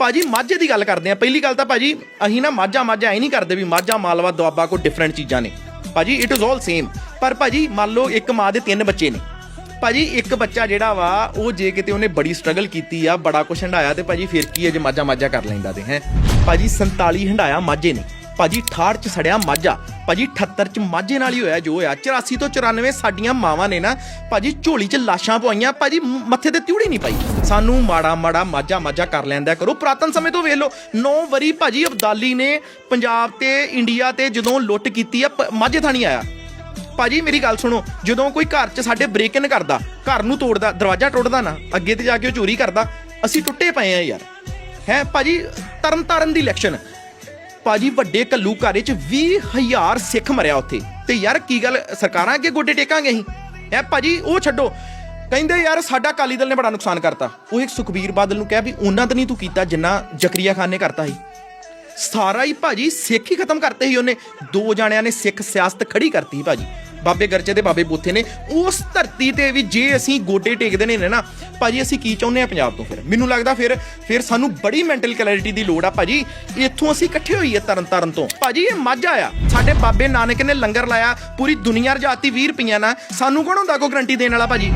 ਭਾਜੀ ਮਾਝੇ ਦੀ ਗੱਲ ਕਰਦੇ ਆ ਪਹਿਲੀ ਗੱਲ ਤਾਂ ਭਾਜੀ ਅਸੀਂ ਨਾ ਮਾਝਾ ਮਾਝਾ ਐ ਨਹੀਂ ਕਰਦੇ ਵੀ ਮਾਝਾ ਮਾਲਵਾ ਦੁਆਬਾ ਕੋ ਡਿਫਰੈਂਟ ਚੀਜ਼ਾਂ ਨੇ। ਭਾਜੀ ਇਟ ਇਜ਼ ਆਲ ਸੇਮ ਪਰ ਭਾਜੀ ਮੰਨ ਲਓ ਇੱਕ ਮਾਂ ਦੇ ਤਿੰਨ ਬੱਚੇ ਨੇ। ਭਾਜੀ ਇੱਕ ਬੱਚਾ ਜਿਹੜਾ ਵਾ, ਉਹ ਜੇ ਕਿਤੇ ਉਹਨੇ ਬੜੀ ਸਟਰਗਲ ਕੀਤੀ ਆ, ਬੜਾ ਕੁਛ ਹੰਡਾਇਆ ਤੇ ਭਾਜੀ ਫਿਰ ਕੀ ਅਜ ਮਾਝਾ ਮਾਝਾ ਕਰ ਲੈਂਦਾ ਤੇ, ਹੈ? ਭਾਜੀ 47 ਹੰਡਾਇਆ ਮਾਝੇ ਨੇ। ਭਾਜੀ 68 ਚ ਸੜਿਆ ਮਾਝਾ। ਭਾਜੀ 78 ਚ ਮਾਝੇ ਨਾਲ ਹੀ ਹੋਇਆ, ਜੋ ਹੋਇਆ। 84 ਤੋਂ 94 ਸਾਡੀਆਂ ਮਾਵਾਂ ਨੇ ਨਾ, ਭਾਜੀ ਝੋਲੀ ਚ ਲਾਸ਼ਾਂ ਪਵਾਈਆਂ। ਭਾਜੀ ਮੱਥੇ ਤੇ ਤਿਉੜੀ ਨਹੀਂ ਪਾਈ। ਸਾਨੂੰ ਮਾੜਾ ਮਾੜਾ, ਮਾਝਾ ਮਾਝਾ ਕਰ ਲੈਂਦਾ ਕਰੋ। ਪੁਰਾਤਨ ਸਮੇਂ ਤੋਂ ਵੇਖ ਲਓ 9 ਵਰੀ ਭਾਜੀ ਅਬਦਾਲੀ ਨੇ ਪੰਜਾਬ ਤੇ ਇੰਡੀਆ ਤੇ ਜਦੋਂ ਲੁੱਟ ਕੀਤੀ ਆ, ਪ- ਮਾਝੇ ਥਾਣੀ ਆਇਆ। ਭਾਜੀ ਮੇਰੀ ਗੱਲ ਸੁਣੋ, ਜਦੋਂ ਕੋਈ ਘਰ 'ਚ ਸਾਡੇ ਬ੍ਰੇਕ ਇਨ ਕਰਦਾ, ਘਰ ਨੂੰ ਤੋੜਦਾ, ਦਰਵਾਜ਼ਾ ਟੁੱਟਦਾ ਨਾ, ਅੱਗੇ ਤੇ ਜਾ ਕੇ ਉਹ ਚੋਰੀ ਕਰਦਾ, ਅਸੀਂ ਟੁੱਟੇ ਪਏ ਆ ਯਾਰ। ਹੈ, ਭਾਜੀ, ਤਰਨ ਤਾਰਨ ਦੀ ਇਲੈਕਸ਼ਨ ਭਾਜੀ ਵੱਡੇ ਕੱਲੂ ਘਾਰੇ 'ਚ 20000 ਸਿੱਖ ਮਰਿਆ ਉੱਥੇ। ਤੇ ਯਾਰ ਕੀ ਗੱਲ, ਸਰਕਾਰਾਂ ਅੱਗੇ ਗੋਡੇ ਟੇਕਾਂਗੇ ਅਸੀਂ? ਹੈ ਭਾਜੀ, ਉਹ ਛੱਡੋ। ਕਹਿੰਦੇ ਯਾਰ ਸਾਡਾ ਅਕਾਲੀ ਦਲ ਨੇ ਬੜਾ ਨੁਕਸਾਨ ਕਰਤਾ। ਉਹ ਇੱਕ ਸੁਖਬੀਰ ਬਾਦਲ ਨੂੰ ਕਿਹਾ ਵੀ ਉਹਨਾਂ ਤਾਂ ਨਹੀਂ ਤੂੰ ਕੀਤਾ ਜਿੰਨਾ ਜ਼ਕਰੀਆ ਖਾਨ ਨੇ ਕਰਤਾ ਸੀ। ਸਾਰਾ ਹੀ ਭਾਜੀ ਸਿੱਖ ਹੀ ਖਤਮ ਕਰਤੇ ਸੀ ਉਹਨੇ। ਦੋ ਜਾਣਿਆਂ ਨੇ ਸਿੱਖ ਸਿਆਸਤ ਖੜੀ ਕਰਤੀ ਸੀ ਭਾਜੀ। ਬਾਬੇ ਗਰਜੇ ਦੇ ਬਾਬੇ ਬੋਥੇ ਨੇ, ਉਸ ਧਰਤੀ ਤੇ ਵੀ ਜੇ ਅਸੀਂ ਗੋਡੇ ਟੇਕਦੇ ਨੇ ਨਾ, ਭਾਜੀ ਅਸੀਂ ਕੀ ਚਾਹੁੰਦੇ ਆ ਪੰਜਾਬ ਤੋਂ ਫਿਰ? ਮੈਨੂੰ ਲੱਗਦਾ ਫਿਰ ਫਿਰ ਸਾਨੂੰ ਬੜੀ ਮੈਂਟਲ ਕਲੈਰਿਟੀ ਦੀ ਲੋੜ ਆ ਭਾਜੀ। ਇੱਥੋਂ ਅਸੀਂ ਇਕੱਠੇ ਹੋਈਏ ਤਰਨ ਤਾਰਨ ਤੋਂ। ਭਾਜੀ ਇਹ ਮਾਝਾ ਆ ਸਾਡੇ ਬਾਬੇ ਨਾਨਕ ਨੇ ਲੰਗਰ ਲਾਇਆ, ਪੂਰੀ ਦੁਨੀਆ ਰਜਾਤੀ 20 ਰੁਪਈਆ ਨਾਲ। ਸਾਨੂੰ ਕੌਣ ਹੁੰਦਾ ਕੋ ਗਰੰਟੀ ਦੇਣ ਵਾਲਾ ਭਾਜੀ?